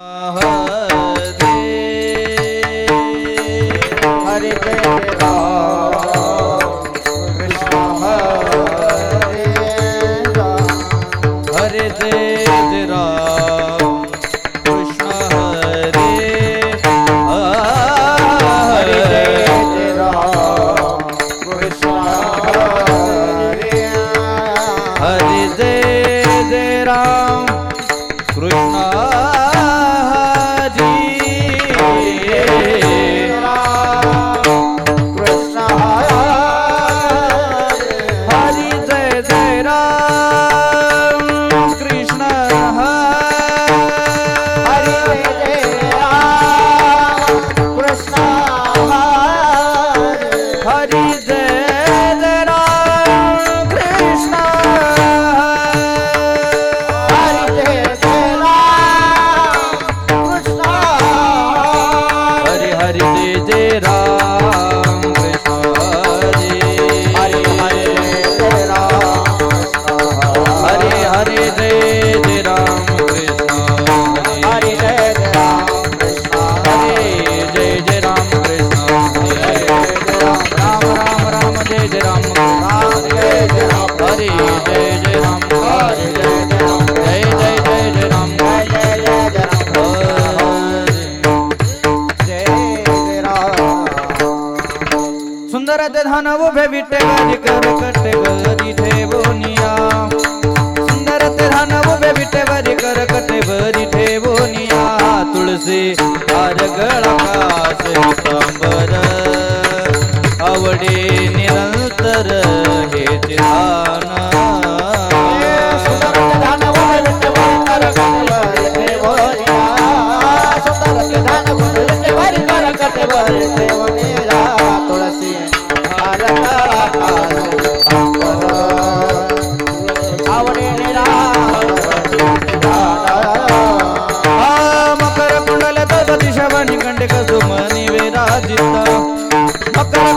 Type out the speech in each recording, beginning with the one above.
Hare तेरा धन उभे विटेकरी कर कटेवरी ठेवोनिया सुंदर ते धन उभे विटेवरी कर कटेवरी ठेवोनिया तुळसी हार गळाकास सांबर आवडे निरंतर हे तिला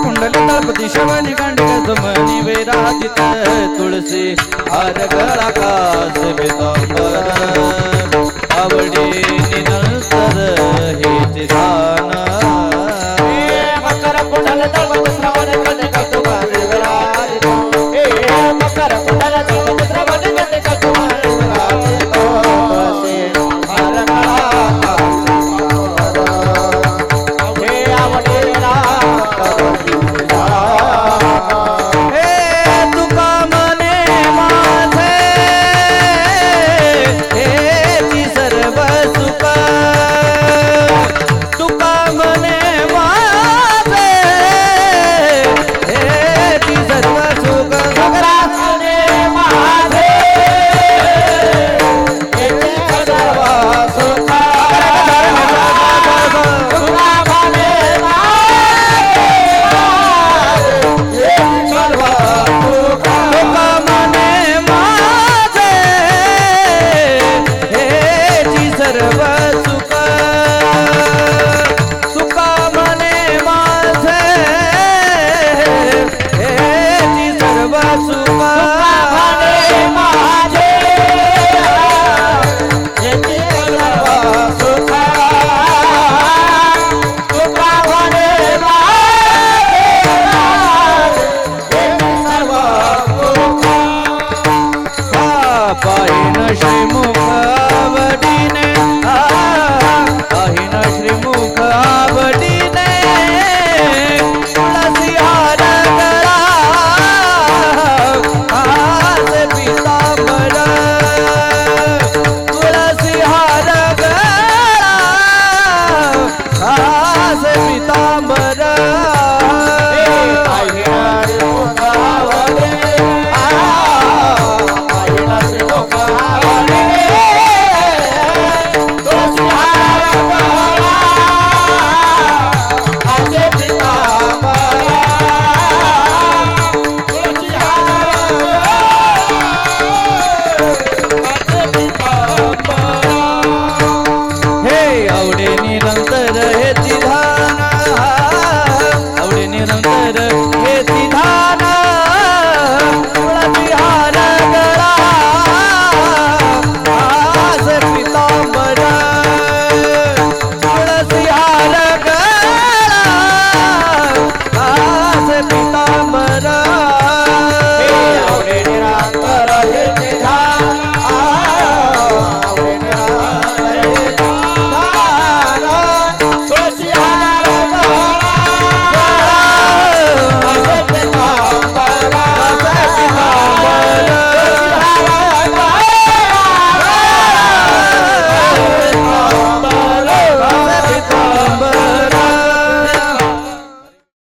कुंडली तळपती शिवानी कांडिक जमनी विराजित तुळसी आर गळा कास आवडी निनळता